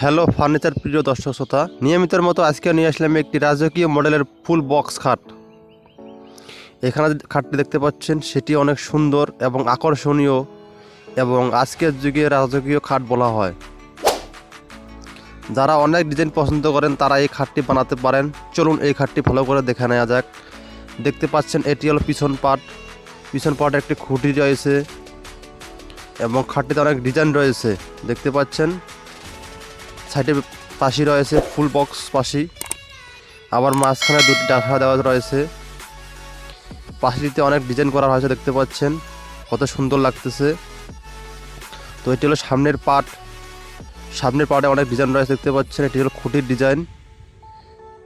Hello furniture প্রিয় দর্শক শ্রোতা, নিয়মিতের মতো আজকে নিয়ে আসলাম একটি রাজকীয় মডেলের ফুল বক্স খাট। এখানে খাটটি দেখতে পাচ্ছেন, সেটি অনেক সুন্দর এবং আকর্ষণীয় এবং আজকের যুগে রাজকীয় খাট বলা হয়। যারা অনেক ডিজাইন পছন্দ করেন, তারা এই খাটটি বানাতে পারেন। চলুন এই খাটটি ভালো করে দেখে নেওয়া যাক। দেখতে পাচ্ছেন, এটি হলো পিছন পাট। পিছন পাটে একটি খুঁটি রয়েছে এবং খাটটিতে অনেক ডিজাইন রয়েছে। দেখতে পাচ্ছেন সাইডে পাশি রয়েছে ফুল বক্স পাশি আবার মাঝখানে দুটি ডাকা দেওয়া রয়েছে। পাশিটিতে অনেক ডিজাইন করা হয়েছে দেখতে পাচ্ছেন, কত সুন্দর লাগতেছে। তো এটি হলো সামনের পাট। সামনের পাটে অনেক ডিজাইন রয়েছে দেখতে পাচ্ছেন, এটি হলো খুঁটির ডিজাইন।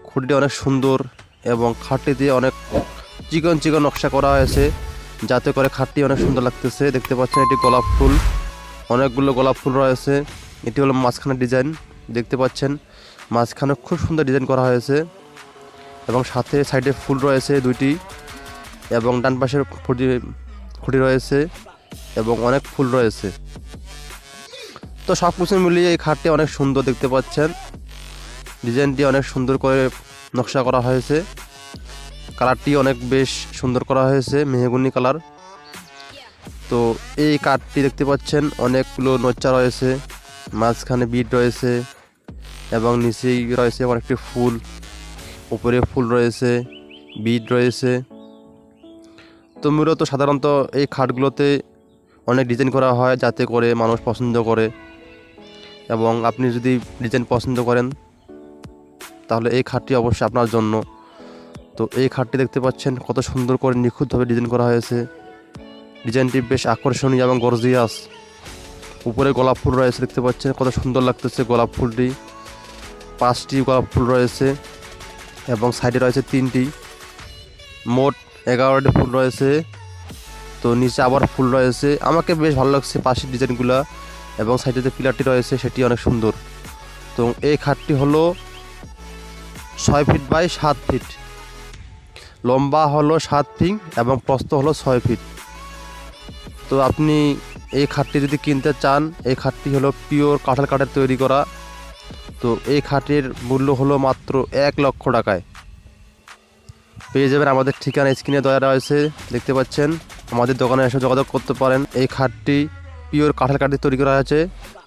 খুঁটিটি অনেক সুন্দর এবং খাটটি দিয়ে অনেক চিকন চিকন নকশা করা হয়েছে, যাতে করে খাটটি অনেক সুন্দর লাগতেছে। দেখতে পাচ্ছেন এটি গোলাপ ফুল, অনেকগুলো গোলাপ ফুল রয়েছে। এটি হলো মাঝখানের ডিজাইন। দেখতে পাচ্ছেন। মাঝখানে খুব সুন্দর ডিজাইন করা হয়েছে এবং সাথে সাইডে ফুল রয়েছে দুইটি এবং ডান পাশের খুঁটি খুঁটি রয়েছে এবং অনেক ফুল রয়েছে। তো সব কিছু মিলিয়ে এই খাটটি অনেক সুন্দর দেখতে পাচ্ছেন। ডিজাইনটি অনেক সুন্দর করে নকশা করা হয়েছে। কালারটি অনেক বেশ সুন্দর করা হয়েছে, মেহগুনি কালার। তো এই কাঠটি দেখতে পাচ্ছেন, অনেকগুলো নচ্চা রয়েছে, মাঝখানে বিট রয়েছে এবং নিচেই রয়েছে অনেকটি ফুল। উপরে ফুল রয়েছে বিট রয়েছে। তো মূলত সাধারণত এই খাটগুলোতে অনেক ডিজাইন করা হয় যাতে করে মানুষ পছন্দ করে। এবং আপনি যদি ডিজাইন পছন্দ করেন, তাহলে এই খাটটি অবশ্যই আপনার জন্য। তো এই খাটটি দেখতে পাচ্ছেন কত সুন্দর করে নিখুঁতভাবে ডিজাইন করা হয়েছে। ডিজাইনটি বেশ আকর্ষণীয় এবং গর্জিয়াস উপরে গোলাপ ফুল রয়েছে, দেখতে পাচ্ছেন কত সুন্দর লাগতেছে গোলাপ ফুলটি। পাঁচটি গোলাপ ফুল রয়েছে এবং সাইডে রয়েছে তিনটি। মোট এগারোটি ফুল রয়েছে। তো নিচে আবার ফুল রয়েছে। আমাকে বেশ ভালো লাগছে পাশের ডিজাইনগুলো এবং সাইডে যে পিলারটি রয়েছে সেটি অনেক সুন্দর। তো এই খাটটি হলো ছয় ফিট বাই সাত ফিট। লম্বা হলো সাত ফিট এবং প্রস্থ হলো ছয় ফিট। তো আপনি এই খাটটি যদি কিনতে চান, এই খাটটি হলো পিওর কাঁঠাল কাঠের তৈরি করা। তো এই খাটের মূল্য হলো মাত্র এক লক্ষ টাকায়। পেয়ে যাবেন আমাদের ঠিকানা স্ক্রিনে দেওয়া রয়েছে, দেখতে পাচ্ছেন। আমাদের দোকানে এসে যোগাযোগ করতে পারেন। এই খাটটি পিওর কাঠের তৈরি করা হয়েছে,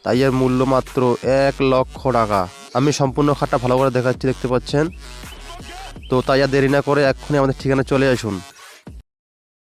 তাই এর মূল্য মাত্র এক লক্ষ টাকা। আমি সম্পূর্ণ খাটটা ভালো করে দেখাচ্ছি, দেখতে পাচ্ছেন। তো তাই আর দেরি না করে এক্ষুনি আমাদের ঠিকানা চলে আসুন।